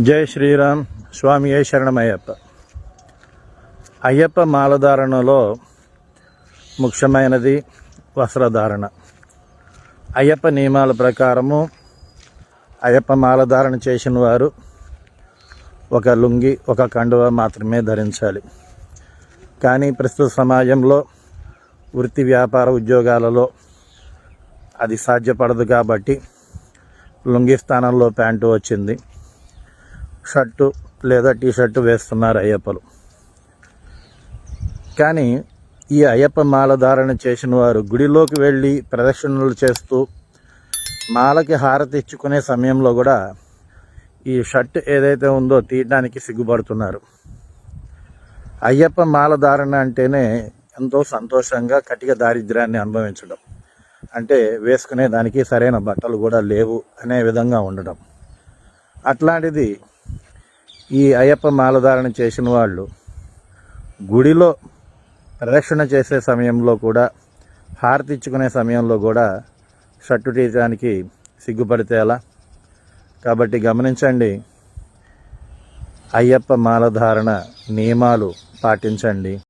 జై శ్రీరామ్. స్వామి ఏ శరణమయ్యప్ప అయ్యప్ప మాలధారణలో ముఖ్యమైనది వస్త్రధారణ. అయ్యప్ప నియమాల ప్రకారము అయ్యప్ప మాలధారణ చేసిన వారు ఒక లుంగి ఒక కండువ మాత్రమే ధరించాలి. కానీ ప్రస్తుత సమాజంలో వృత్తి వ్యాపార ఉద్యోగాలలో అది సాధ్యపడదు కాబట్టి లుంగి స్థానంలో ప్యాంటు వచ్చింది. షర్టు లేదా టీ షర్టు వేస్తున్నారు అయ్యప్పలు. కానీ ఈ అయ్యప్ప మాల ధారణ చేసిన వారు గుడిలోకి వెళ్ళి ప్రదక్షిణలు చేస్తూ మాలకి హారతి ఇచ్చుకునే సమయంలో కూడా ఈ షర్ట్ ఏదైతే ఉందో తీయడానికి సిగ్గుపడుతున్నారు. అయ్యప్ప మాల ధారణ అంటేనే ఎంతో సంతోషంగా కటిక దారిద్ర్యాన్ని అనుభవించడం. అంటే వేసుకునే దానికి సరైన బట్టలు కూడా లేవు అనే విధంగా ఉండడం. అట్లాంటిది ఈ అయ్యప్ప మాలధారణ చేసిన వాళ్ళు గుడిలో ప్రదక్షిణ చేసే సమయంలో కూడా హారతి ఇచ్చుకునే సమయంలో కూడా షర్టు తీయడానికి సిగ్గుపడితే ఎలా? కాబట్టి గమనించండి అయ్యప్ప మాలధారణ నియమాలు పాటించండి.